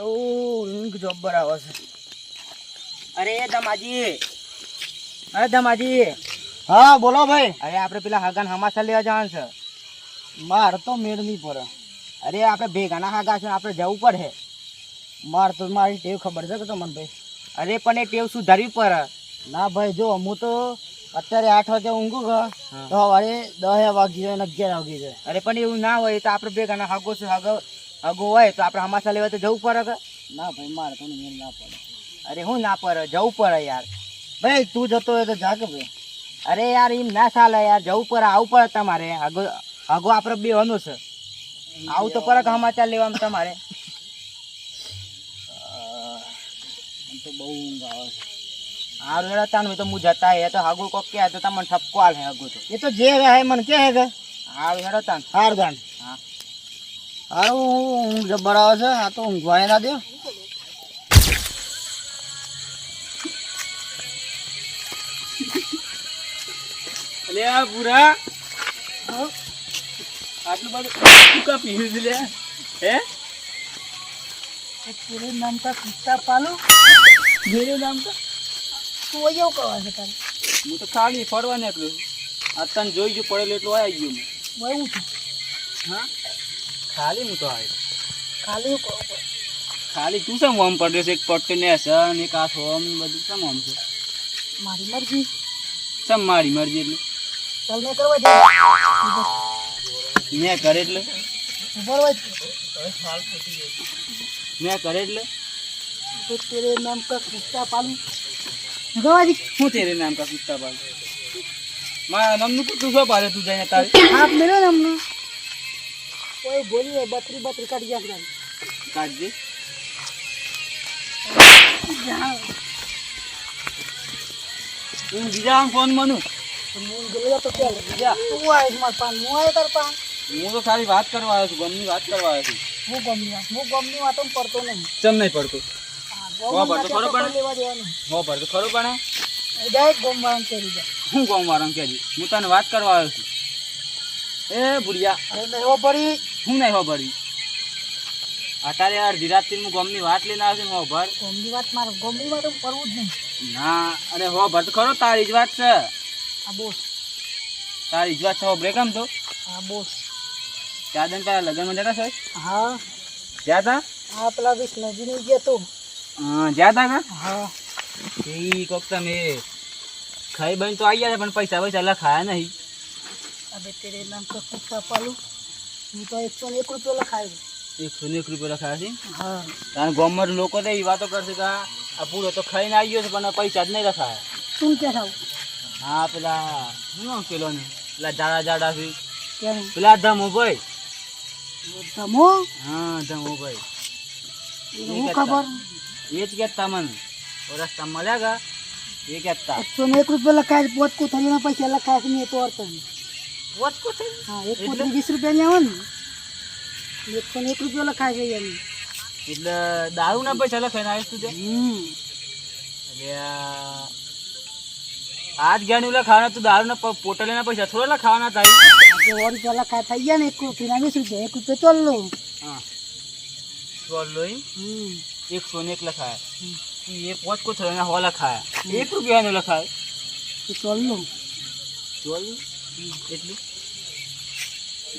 ઊંઘ આવે છે અરે દમાજી. અરે દમાજી. હા બોલો ભાઈ. અરે આપણે પેલા હગાન હમાસા લેવા જવાનું છે. માર તો મેળ નહીં પડે. અરે આપણે ભેગાના હાગા છે આપણે જવું પડે. માર તો મારી ટેવ ખબર છે કે તમને? ભાઈ અરે પણ એ ટેવ સુધારવી પડે. ના ભાઈ જો હું તો અત્યારે આઠ વાગે ઊંઘું ગયો. તો સવારે દસ વાગી જાય અગિયાર વાગી જાય. અરે પણ એવું ના હોય તો આપણે ભેગાના હાગો છે હાગો હાગો હોય તો આપણે હમાસા લેવા તો જવું પડે કે? ના ભાઈ મારે તો મેળ ના પડે. અરે હું ના પડે જવું પડે યાર. ભાઈ તું જતો હોય તો જાગ ભાઈ. અરે યાર એમ ના ચાલે યાર જવું પડે આવું પડે તમારે. હાગો હાગો આપણે બેવાનું છે. આવું તો પડે સમાચાર લેવામાં તમારે? તો બહુ ઊંઘ આવે છે. હારું હેડા તાન હોય તો હું જતા એ તો હાગો કોક કે તો તમને ઠપકો આલે હાગો તો એ તો જે હે મને કે હે કે હારું હેડો તાન હાર ગાન હા હારું ઊંઘ જબ્બર આવે છે આ તો ઊંઘવાય ના દે અલે આ પૂરા આટલું બધું શું કા પીવું છે લે હે तेरे नाम का कुत्ता पालो મેરે નામ તો તું અહીંયા કરવા છે તારે? હું તો ખાલી ફરવા નીકળ્યો આ તને જોઈ ગયું પડેલું એટલું આવી ગયું હું આવ્યું છું. હા? ખાલી હું તો આવ્યો ખાલી હું કહું ખાલી તું શેમ ઓમ પડ્યો છે? એક પટ્ટી ને હસન એક આ સોમ બધું શેમ ઓમ છે? મારી મરજી. શેમ મારી મરજી એટલે? ચાલ મેં કરવા દે મેં કરે એટલે? મેં કરે એટલે? તો તેરે નામ કા કુત્તા પાલું શું તેરે નામ કા કુત્તા પાલ મારા નામનું કુત્તું શું પાડે તું જઈને તારે? હાથ મેળો ને કોઈ બોલી હોય બકરી બકરી કાઢી જાય કાઢજે. હું બીજા ફોન મનું? હું તો ખાલી વાત કરવા આવ્યો છું ગમની વાત કરવા આવ્યો છું. હું ગમની વાત હું ગમની વાતો પડતો નહીં. ચમ નહીં પડતું? ખરો પણ? તો હો ભર તો ખરું પણ? ડાયરેક્ટ ગોમવાળાને કરી હું તને વાત કરવા આવ્યો છું. એ નહીં હો ભરી. હું નહીં હો ભરી. અત્યારે યાર ધીરાજથી હું ગામની વાત લઈને આવ્યો છું હો ભર. ગોમની વાત મારે ગોમની વાતો કરવું જ નહીં. ના અરે હો ભર તો ખરો તારી જ વાત છે. આ બોસ. તારી જ વાત છે હો બ્રેક આમ તો. હા બોસ. ચાર દિન પહેલા લગ્નમાં જતા છે? હા. જ્યાં તા? હા પેલા વિષ્ણુજી ને ગયા તો. જ્યાં તા કા હા. એ કોક તમે ખાઈ બન તો આવી ગયા છે પણ પૈસા પૈસા લખાયા નહીં. અબે તેરે નામ કા કુત્તા પાલુ. હું તો એકસો ને એક રૂપિયો લખાયો એકસો ને એક રૂપિયા લખાયા છે? હા. કારણ ગામમાં લોકો તો એવી વાતો કરશે કે આ પૂરો તો ખાઈને આવી ગયો છે પણ પૈસા જ નહીં રખાયા શું કે થાવ? હા પેલા શું પેલો ને પેલા જાડા જાડા છે. પેલા ધમો ભાઈ. હા ધમો ભાઈ. હું ખબર? કા એ કહેતા. એકસો ને એક રૂપિયા લખાય પોત કોથળીના પૈસા લખાય કે નહીં તો અર્થ નહીં વોટ કોથે હા એક કોથળી વીસ રૂપિયાની આવે ને એકસો ને એક રૂપિયો લખાય છે એમ એટલે દારૂના પૈસા લખાઈને આવીશ તું તે હમ. આજ જ્ઞાન લખાવાના તું દારૂના પ- પોટલીના પૈસા થોડા લખાવાના થાય? આપણે સો રૂપિયા લખાય થઈ ગયા ને એક કોથળીના વીસ રૂપિયા એક રૂપિયા ચોલ્લો. હા. બોલો એમ? હમ. એકસો ને એક લખાયા ઈ એ પોચ કોથળીના હો લખાયા એક રૂપિયાનો લખાય તો ચાલલો ચોલ એટલું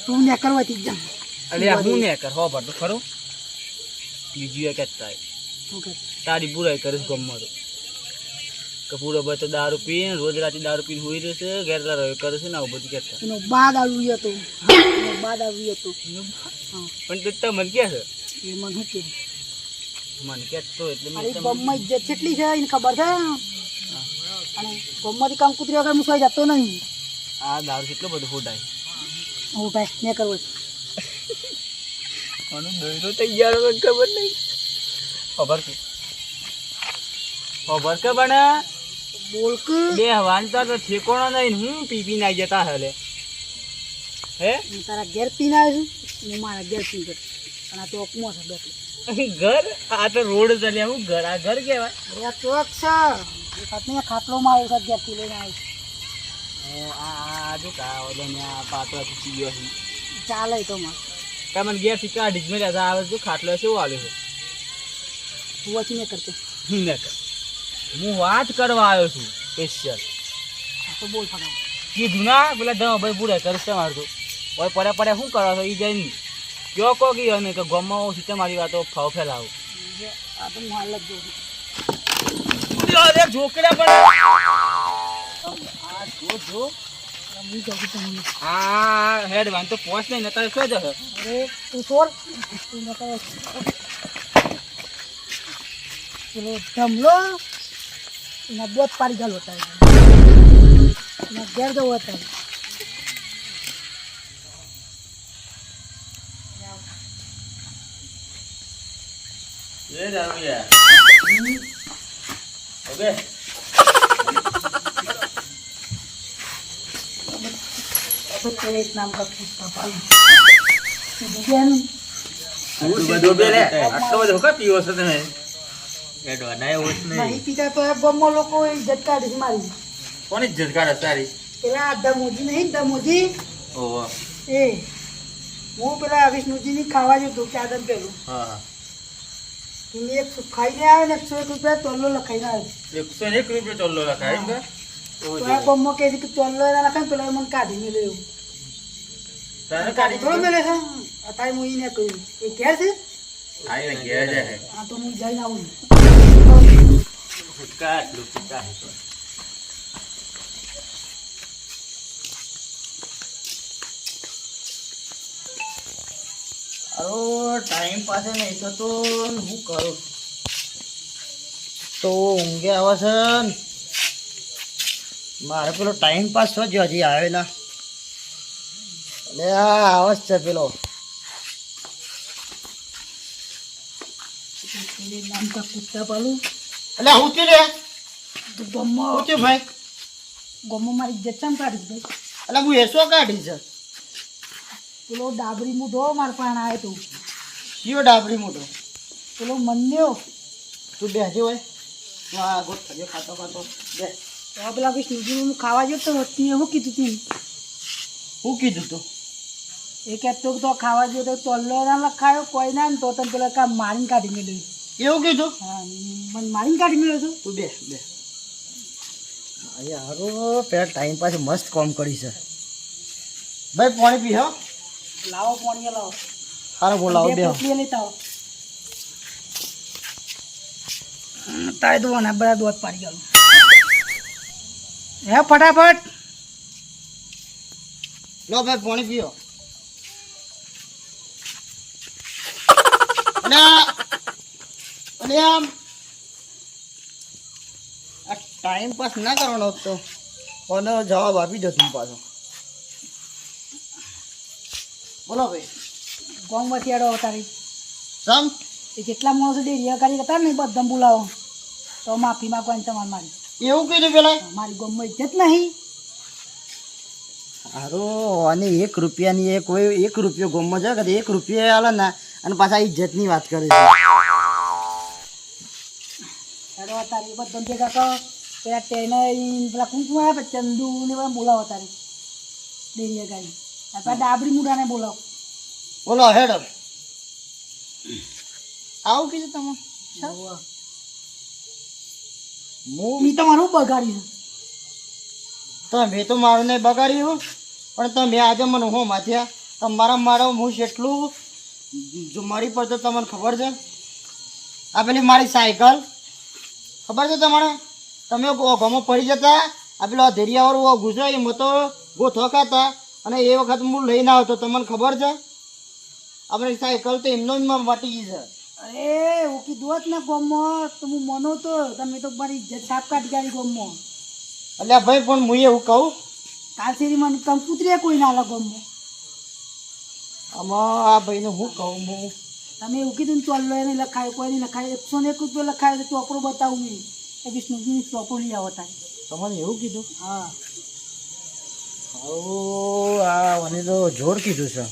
તું ને કરવાથી જ જા અરે આ હું ને કર હો ભર તો ખરું બીજું એ કહેતા શું કે તારી બુરાઈ કરીશ ગમમાં તો કે પૂરો ભાઈ તો દારૂ પીને રોજ રાતે દારૂ પીને હોઈ રહેશે ઘેરલા રહ્યો કરે છે ને આવું બધું કહેતા એનો બાદ આવ્યો હતો એનો બાદ આવ્યો હતો હા પણ તે તમને કે છે એ મને શું કે મને કહેતો એટલે મેં ગમમાં ઇજ્જત કેટલી છે એને ખબર છે? અને ગમમાંથી કામ કૂતરી વગર મુસાઈ જતો નહીં. આ દારૂ કેટલો બધો ફૂટાય હું ભાઈ ને કરવો. દોયરો તૈયાર હોય ખબર નહીં. ખબર કે ખબર કે બને બોલક બે હવાનતા તો ઠેકોણો નહીં ને હું પી પી નાઈ જતા હલે. હે? હું તારા ઘેર પીને આવ્યો છું. હું મારા ઘેર પી ગયો અને આ ચોકમાં છે બેઠો. ઘર? આ તો રોડ ચાલે હું ઘર આ ઘર કહેવાય. ચોક છે. પત્ની ખાટલો માં આવ્યો છે ઘેરથી લઈને આવ્યો આ આ જો કા ઓલો ને આ પાતળો ચીયો છે. ચાલે તો માં તમે ઘેરથી કાઢી જ મેળ્યા હતા. આવે જો ખાટલો છે એવું આવ્યો તું વચી ને કરતો હું ને કર હું વાત કરવા આવ્યો છું સ્પેશિયલ તો બોલ ફટાફટ. કીધું ના પેલા દવા ભાઈ પૂરા કરશે મારતો ઓય પડે પડે શું કરો છો? એ જઈને કયો કહો કે અમે કે ગમમાં હું સીતે મારી વાતો ફાવ ફેલાવું આ તો હું હાલ જ જોઉં અરે જોકડા પડે આ જો જો હું જાઉં છું તમને આ હેડ વાન તો પોસ નહીં નકર શું જશે અરે તું છોડ તું ન કરે પેલો ધમલો એના બોધ પાડી ગાલો હતા એના ઘેર જવો હતા એ દારૂયા ઓકે तो तेरे एक नाम का कुत्ता पालू બીજાનું બધું બે લે આટલો બધો કા પીવો છો તમે એડવા ના એવો જ નહીં પીતા તો ગામમાં લોકો ઇજ્જત કાઢે છે મારી કોની ઇજ્જત કાઢે તારી પેલા દમોજી નહીં દમોજી ઓહો એ હું પેલા વિષ્ણુજીની ખાવા જતો ચાદર પેલું હા હા તું એક ખાઈને આવે ને એકસો એક રૂપિયા તોલો લખાઈને આવે. એકસો એક રૂપિયા ચોલ્લો લખાય એમ કે? ગામમાં કહે છે કે તોલો એના લખાય પેલા મને કાઢી મેળ્યો એવું તારે કાઢી થોડો મેળે છે. અત્યારે હું એને કહ્યું એ ઘેર છે? આઈને ઘેર જાય. આ તો હું જઈને આવું કાટલું પિતા હવે ટાઈમ પાસે નહીં તો તો હું કરું. તો ઊંઘે આવે છે મારે પેલો ટાઈમ પાસ થયો છે હજી આવેલા એટલે આ આવે છે પેલો. કુત્તા પાલું એટલે હું તે લે ગમો. હું તે ભાઈ. ગમો મારી ઇજ્જત કાઢીશ ભાઈ. એટલે હું એસો કાઢીશ પેલો ડાબરી મૂઢો માર પાસે આવ્યો તું. કયો ડાબરી મૂઢો? પેલો મન્યો. તું બેસી હોય હું આ ગોટ થયો ખાતો ખાતો. બે. તો પેલા કોઈ હું ખાવા જતો તો વસ્તી એવું કીધું તું? હું કીધું તું? એ કહેતો તો ખાવા ગયો તો તોલ્લો ના લખાયો કોઈ ના ને તો તને પેલા કામ મારીને કાઢી મેળવ્યું એવું કીધું? હા મને મારીને કાઢી મેળ્યો તો. તું બે બે. યારો પેલા ટાઈમ પાસે મસ્ત કામ કરી છે. ભાઈ પાણી પી હો લાવો પાણી લાવો. હારો બોલાવો બે પોટલી લેતા આવો તારે તો ને બધા દોત પાડી ગયેલું. હે ફટાફટ. લો ભાઈ પાણી પીઓ. અને આ- અને આમ આ ટાઈમ પાસ ના કરવાનો હતો અને જવાબ આપી દો તું પાછો. બોલો ભાઈ. ગોમ વતિયાડો અવતારી. સમ એ જેટલા માણસો ડેરી કરી હતા ને બધા બોલાવો તો માફી માંગવાની તમારે મારી. એવું કીધું પેલા? મારી ગોમમાં ઇજ્જત નહીં. હારો અને એક રૂપિયાની એક કોઈ એક રૂપિયો ગોમમાં જાય કે એક રૂપિયા આલે ને અને પાછા ઇજ્જતની વાત કરે છે. હેડો અતારી બધા ભેગા કરો. પેલા ટેનર પેલા કુંકુ આવ્યા ચંદુ ને બધા બોલાવો તારી ડેરી ગાડી ડાબરી મુઢાને બોલાવો બોલો હેડ આવું કીધું તમે હું મી તમારું બગાડ્યું તમે તો મારું નહીં બગાડ્યું પણ તમે આજે મને હું માથ્યા તમારા મારો હું જેટલું જો મારી પર તો તમને ખબર છે? આ પેલી મારી સાયકલ ખબર છે તમારે તમે ગોમાં પડી જતા આ પેલો ધેરિયાવાળું ગુજો એમાં તો ગોથો ખાતા. અને એ વખત હું લઈને આવતો તમને ખબર છે? આપણે સાયકલ તો એમનો એમ વાટી ગઈ છે. અરે હું કીધું જ ને ગોમમાં તો હું મનો તો તમે તો મારી ઇજ્જત સાફ કાઢી ગાડી ગોમમાં. એટલે ભાઈ પણ હું એવું કહું. કાલ મને તમે કંકુતરીએ કોઈ ના લે ગોમમાં. આમાં આ ભાઈને હું કહું હું. તમે એવું કીધું ચોલ્લો એને લખાયો કોઈ નહીં લખાયો એકસો ને એક રૂપિયો લખાયો તો ચોપડો બતાવું એ વિષ્ણુજીની ચોપડો લઈ આવો તારે. તમને એવું કીધું? હા. ઓ આ મને તો જોર કીધું છે.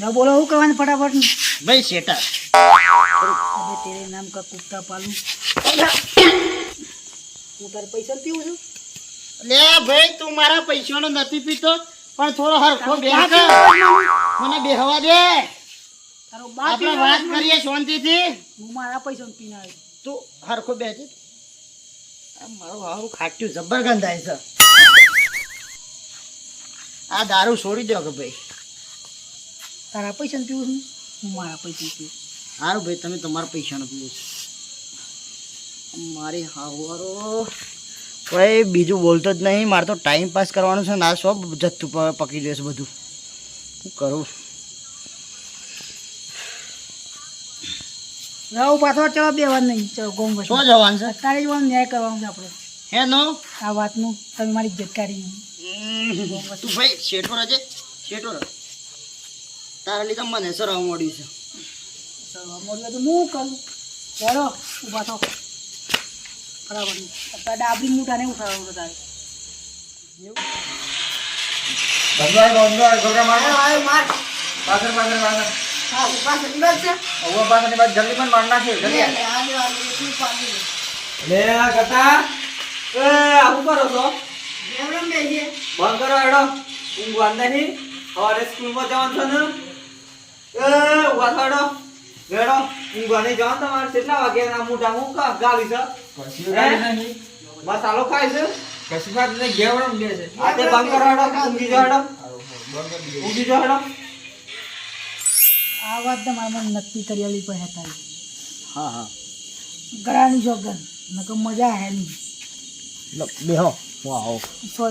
ના બોલો હું કરવાનું ફટાફટ? ભાઈ અબે તેરે નામ કા કુત્તા પાલું. હું તારે પૈસા પીવું છું? લે ભાઈ તું મારા પૈસાનો નથી પીતો પણ થોડો હરખો બેહ મને બેહવા દે. આપણે પીવાનો. વાત કરીએ શાંતિથી. હું મારા પૈસા પીને તું હરખો બેઠી આ મારું હારું ખાટ્યું જબર ગંધાય છે. આ દારૂ છોડી દો કે ભાઈ. તારા પૈસા પીવું છું હું મારા પૈસા પીવું. સારું ભાઈ તમે તમારા પૈસાનો પીવો છો. મારી હાવારો. કોઈ બીજું બોલતો જ નહીં. મારે તો ટાઈમ પાસ કરવાનો છે ના. સબ જથ્થું પકડી પકી જશે બધું. શું કરું? રહું પાછો ચલો બે વાર નહીં ચલો ગોમ પછી શું જવાનું છે? અત્યારે જ વાનો ન્યાય કરવાનું છે આપણે. હે નો? આ વાતનું તમે મારી ઇજ્જત કાઢી તું ભાઈ શેઠો રજે? શેઠો રહે તારા લીધે મને સરવા મોડ્યું છે. સરવા મોડ્યું તો હું કરું? ચલો ઊભા થો બરાબર નહીં અત્યારે ડાબરી મૂઠાને ઉઠાડવાનું છે તારે લે કટા એ આવું કરો છો બંધ કરો હેડો ઊંઘવા નહીં સવારે સ્કૂલમાં જવાનું છે ને એ ઊભા થો હેડો હેડો ઊંઘવા નહીં તમારે કેટલા વાગે ના મોટા હું કા છે હે? મસાલો ખાય છે આજે બંધ કરો હેડો ઊંઘી જાઓ હેડો ઊંઘી જાઓ હેડો આ વાત મારા મને નક્કી કરી આલી પણ હતા હા હા. ગળાની જોગન નકર મજા હે નહીં. લો બેહો હું આવો. સો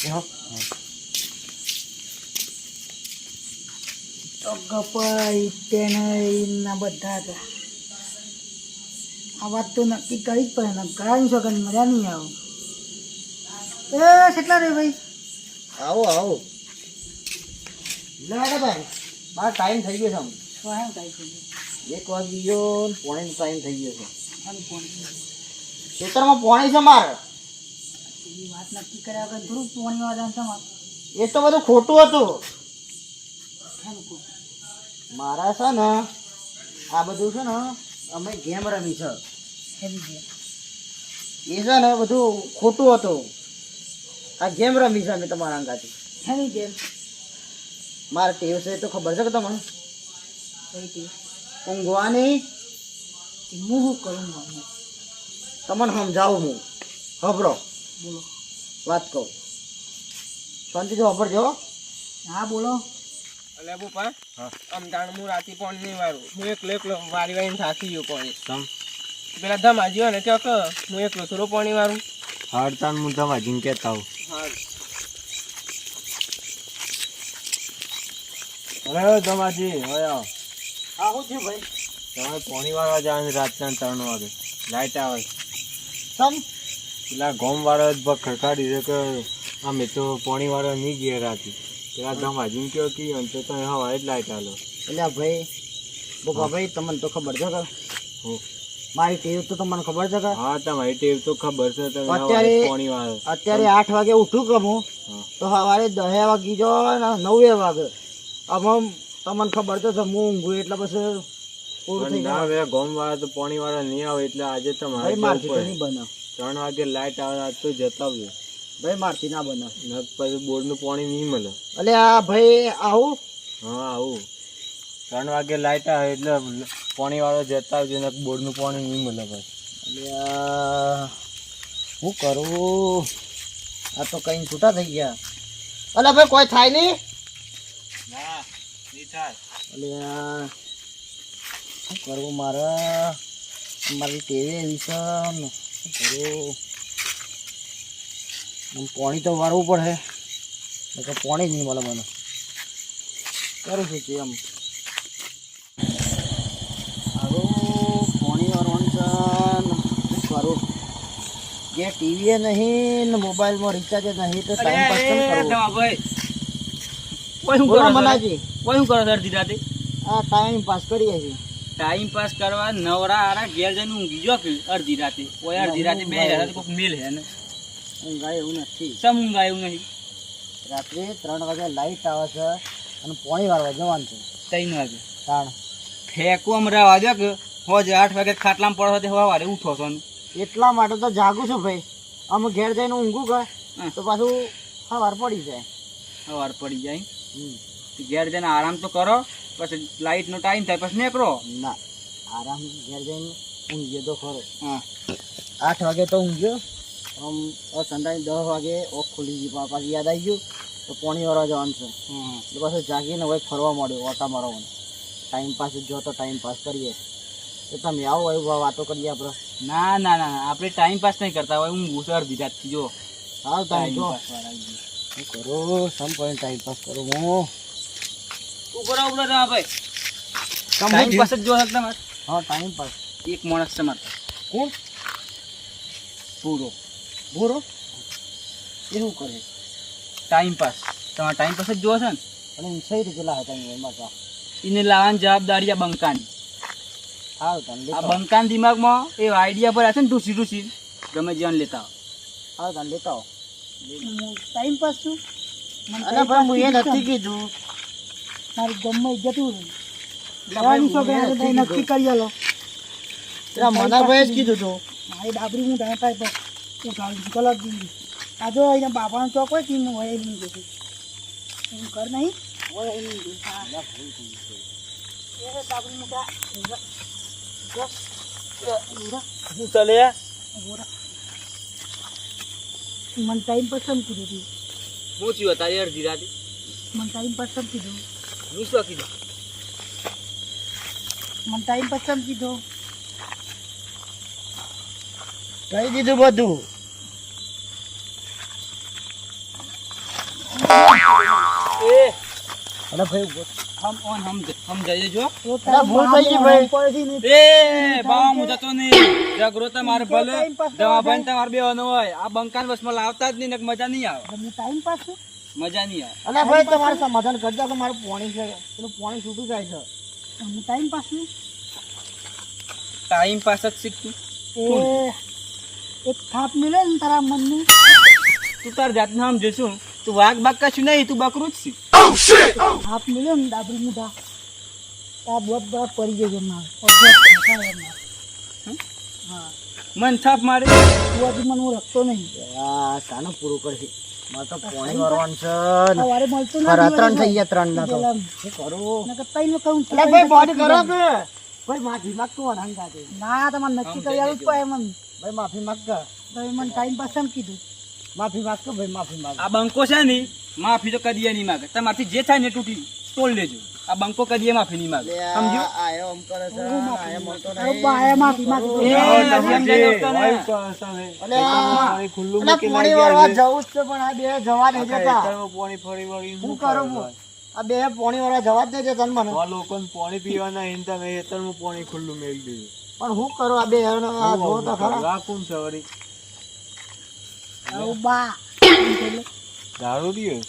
બેહો. તો ગપાઈ તેના બધા હતા. આ વાત તો નક્કી કરી જ પડે ને ગળાની જોગન મજા નહીં આવો. એ કેટલા રે ભાઈ? આવો આવો. લે ભાઈ. મારો ટાઈમ થઈ ગયો છે આમ. તો એમ કાંઈ થઈ એક વાગી ગયો પોણે ટાઈમ થઈ ગયો છે. ગયું. ખેતરમાં પોણી છે મારે. વાત નક્કી કર્યા વગર થોડું પોણી વાળા છે મારે. એ તો બધું ખોટું હતું. મારા છે ને આ બધું છે ને અમે ગેમ રમી છે. એ છે ને બધું ખોટું હતું. આ ગેમ રમી છે અમે તમારા અંગાથી. છે મારે ટેવ છે તો ખબર છે કે તમને? ઊંઘવાની? હું શું કરું હું તમને સમજાવું હું. ખબરો બોલો. વાત કહું. શાંતિથી વાપરજો હા બોલો. અલે બુપા આમ તાણ હું રાતે પણ નહીં વારું હું એકલો એકલો વારી વારીને થાકી ગયો પણ પેલા ધમાજી હોય ને કે હું એકલો થોડો પાણી વારું. હડતાન હું તમારા જીન કહેતા હું હા. અરે તમાજી હવે આવો હા થયું ભાઈ? તમારે પોણી વાળવા જવાનું રાતના ત્રણ વાગે. લાઈટ આવે. સમ. પેલા ગોમ વાળા જ ખડકાડી છે કે અમે તો પોણી વાળો નહીં ગયા રાતે. પેલા તમાજી કયો કે તો તો હવા જ લાઈટ આલો. એટલે ભાઈ બોકા ભાઈ તમને તો ખબર છે કે? હું. મારી ટેવ તો તમને ખબર છે કે? હા તમારી ટેવ તો ખબર છે તમે અત્યારે- હવારે પોણી વાળો. અત્યારે આઠ વાગે ઉઠું કે હું? તો સવારે દહે વાગી ને નવે વાગે. આમાં તમને ખબર તો હું ઊંઘું એટલે પછી ના હવે ગોમ વાળા તો પોણી વાળા નહીં આવે એટલે આજે તમારે નહીં. બને ત્રણ વાગે લાઈટ આવે આજ તો જતાવજો ભાઈ મારથી ના બને પછી બોર્ડનું પાણી નહીં મળે. એટલે આ ભાઈ આવું? હા આવું. ત્રણ વાગે લાઈટ આવે એટલે પાણી વાળો જતા આવજો ને બોર્ડનું પાણી નહીં મળે પછી એટલે આ શું કરું? આ તો કઈ છૂટા થઈ ગયા. અલ્યા ભાઈ કોઈ થાય નહીં? ના એટલે શું કરવું મારે? મારી ટેવી એવી છે આમ પાણી તો વાળવું પડે. નકર પાણી જ નહીં મળે મને. કરું છું કે એમ. સારું પાણી વાળવાનું છે શું કરું? જે ટીવી નહીં ને મોબાઈલમાં રિચાર્જ નહીં તો ટાઈમ પાસ કેમ કરવો? કોઈ બોલો કરો મનાજી. કોઈ શું કરો અડધી રાતે આ ટાઈમ પાસ કરીએ છીએ. ટાઈમ પાસ કરવા નવરા આરા ઘેર જઈને ઊંઘી જો કે? અડધી રાતે કોઈ અડધી રાતે બે રાતે કોઈક મેલ હે ને. ઊંઘાય એવું નથી. સમ ઊંઘ એવું નહીં? રાત્રે ત્રણ વાગે લાઈટ આવે છે અને પોણી વાળવા જવાનું છે. ત્રણ વાગે. ત્રણ ફેંકો અમરા રહેવા દો કે હોજે આઠ વાગે ખાટલામાં પડો તે વારે ઉઠો છો ને. એટલા માટે તો જાગું છું ભાઈ. અમે ઘેર જઈને ઊંઘું કે તો પાછું સવાર પડી જાય. સવાર પડી જાય. ઘેર જઈને આરામ તો કરો પછી લાઈટ નો ટાઈમ થાય પછી નીકળો. ના આરામ ઘેર જઈને ઊંઘ્યો તો ખરો. હા. આઠ વાગે તો ઊંઘ્યો. આમ સંડાઈ દસ વાગે ઓફ ખુલી ગઈ પાછી યાદ આવી ગયું તો પોણી વાળા જવાનું છે. એટલે પાછું જાગીને હવે ફરવા મળ્યો ઓટા મારવાનું. ટાઈમ પાસ જો તો ટાઈમ પાસ કરીએ. તો તમે આવો એવું વાતો કરીએ આપણે. ના ના ના આપણે ટાઈમ પાસ નહીં કરતા હોય હું ઘૂસર દીધા જો. હા તમે ટાઈમ પાસ વાળા. શું કરો? સમ પોઈન્ટ ટાઈમ પાસ કરો હું કરો ઊભો રહો ભાઈ? તમે ટાઈમ પાસ જ જો હતા હા ટાઈમ પાસ એક માણસ તમારે કોણ? પૂરો. ભૂરો એવું કરે. ટાઈમ પાસ તમારે ટાઈમ પાસ જ જોવો છે ને? અને સહી રીતે લાવે તમે એમાં તો? એને લાવવાની જવાબદારી આ બંકાની. હાલ તમે આ બંકાન દિમાગમાં એ આઈડિયા પર હશે ને ટૂસી ટૂસી ગમે જ્યાં લેતા આવો. આવો તમે લેતા આવો. ટાઈમ પાસ છું. હું એ નથી કીધું. મારી ગમે જતું રહે. એટલે જવાની છોકરા નક્કી કરી જ કીધું તો. મારી ડાબરી હું ટાઈમ પાસ દીધી આ જો અહીંયા બાપાનો ચોક હોય કે હું હોય એમ નહીં. જતું હું. કર નહીં હોય એમ નહીં જતું. હા ડાબરી ચાલે. મને ટાઈમ પસંદ કીધું તું? હું થયું તારી અડધી રાતે? મને ટાઈમ પસંદ કીધું? હું શું કીધું? મને ટાઈમ પસંદ કીધો? કહી દીધું બધું? એ! અરે ભાઈ હમ ઓન હમ હમ જઈ જો ભૂલ થઈ ગઈ ભાઈ. નહીં. એ બાવા હું જતો નહીં જગરો તમારે તો ભલે દવા ભાઈ તમારે બે હોય આ બંકાન બસમાં લાવતા જ નહીં મજા નહીં આવે ટાઈમ પાસ મજા નહીં આવે અરે ભાઈ તમારે સમાધાન કરજો કે મારું પાણી છે પેલું પાણી છૂટું જાય છે હું ટાઈમ પાસ છું ટાઈમ પાસ જ શીખતું એક થાપ મિલે ને તારા મનની તું તાર જાતને આમ જઈશું તું વાઘ બાગ કશું નહીં તું બકરું જ છી. થાપ મિલે ને ડાબરી મુઠા તારા બોધ બરાબર પડી મારે. હા મન થાપ મારે. તું હજી મને હું રખતો નહીં. આ શાનું પૂરું કરશે. મારે તો પાણી વારવાનું છે. સવારે મળતું મારા ત્રણ નથી થઈ ગયા ત્રણ ના તો. શું કરું? તઈને કહું એટલે ભાઈ બોડી કરો. કે. ભાઈ માફી માંગતો અનહંગ કાઢે ના તમારે નક્કી કરી આવું જ પડે મને ભાઈ માફી માંગ તો મને ટાઈમ પાસ એમ કીધું. માફી માંગ ભાઈ માફી માંગ આ બંકો છે ને માફી તો કદી નહીં માગે. તમારથી જે થાય ને તૂટી તોડ લેજો. આ બંકો કદી માફી નહીં માગે. સમજો આયો કરે છે આયો મળતો નહીં. માફી માંગી એ પાણી વાળવા જવું છે પણ આ બે જવા નહીં દેતા. શું કરું હું? આ બે પાણી વાળવા જવા જ નહીં ને મને. પાણી પીવાના એમ તમે પાણી ખુલ્લું મેળવી દીધું. પણ હું કરું આ બે આ જો તો ખરા. રાખું છે વળી બા દારૂ દીયો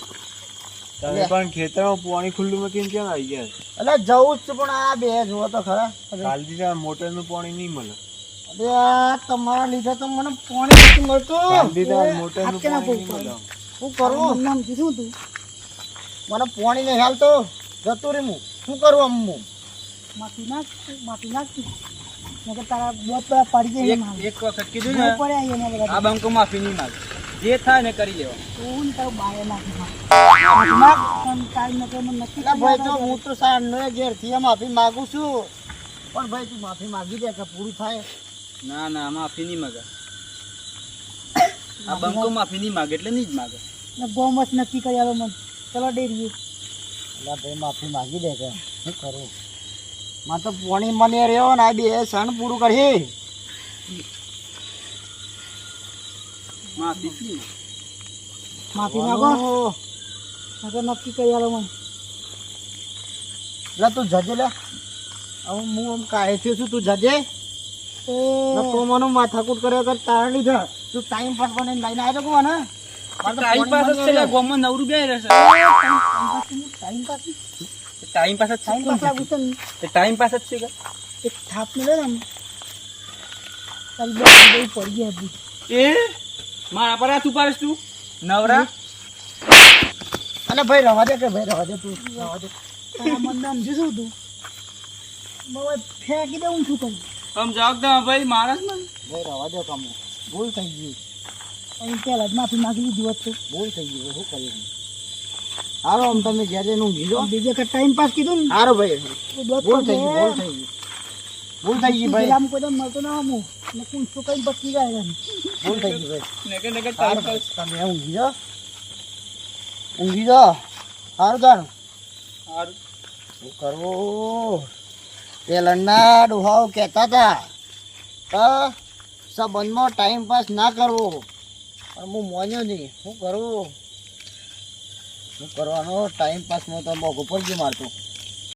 તમે પણ ખેતરમાં પાણી ખુલ્લું મૂકીને કેમ આવી ગયા એટલે જવું જ પણ આ બે જો તો ખરા. કાલથી મોટરનું પાણી નહીં મળે. અરે આ તમારા લીધે તો મને પાણી નથી મળતું. કાલથી મોટરનું હાથ કેના પાણી મળે. શું કરવું નામ કીધું તું. મને પાણી નહીં હાલતો. જતું રે હું. શું કરું આમ માફી નાખ માફી નાખ તારા બે પડી જાય એક વખત કીધું ને અહીંયા બધા. આ બંકો માફી નહીં માગે. જે થાય ને કરી લેવા. તું ને બાય એટલે ભાઈ તો. હું તો સાંજનો ઘેરથી આ માફી માગું છું. પણ ભાઈ તું માફી માગી દે કે પૂરું થાય. ના ના માફી નહીં માગે. આ બંકો માફી નહીં માગે એટલે નહીં જ માગે. ને મસ્ત નક્કી કરી આવે મને. ચલો ડેરીએ એટલે ભાઈ માફી માગી દે કે. શું કરું? મારે તો પોણી મને રહ્યો ને આ બે સણ પૂરું કરી. માફી નહીં માફી માંગો. નકર નક્કી કરી આલો મને. એટલે તું જજે લે. હવે હું આમ કાહેથી છું તું જજે. એ. ને તું મને માથાકૂટ કરે કર તારા લીધે. તું ટાઈમ પાસ બનાવીને લઈને આવ્યો કોણ ને ટાઈમ પાસ જ છે ગોમાં નવરું બે રહેશે ટાઈમ પાસ ટાઈમ પાસ જ ટાઈમ પાસ લાગુ છે છે ટાઈમ પાસ જ છે કે? એક થાપ મળે ને. તારી બે પડી ગયા. એ? મારા પર હાથ ઉપાડીશ તું? નવરા? અને ભાઈ રવા દે કે ભાઈ રવા દે તું. રવા દે. તારા મનને સમજુ શું તું બહુ ફેંકી દઉં છું કઈ આમ જાગ દે ભાઈ મારા જ મને. ભાઈ રવા દો કામ. ભૂલ થઈ ગયું અહીં પહેલા જ માફી માંગી લીધી હોત તો. ભૂલ થઈ ગયું શું કર્યું હાલો આમ તમે જ્યારે જઈને બીજો? બીજે કે ટાઈમ પાસ કીધું ને? ભાઈ. ભૂલ થઈ ગઈ ભૂલ થઈ ગઈ. ભૂલ થઈ ગઈ ભાઈ. આમ કોઈ મળતો ના હું ને કુંચું કઈ બચી જાય એમ. ભૂલ થઈ ગઈ તમે ઊંઘી જાઓ ઊંઘી જાઓ સારું તારું શું કરવું? તે પેલના ડોહાઓ કહેતા હતા કે સંબંધમાં ટાઈમ પાસ ના કરવો? પણ હું માન્યો નહીં શું કરવું શું કરવાનો ટાઈમ પાસમાં તો મોઘું પડી ગયું મારતું.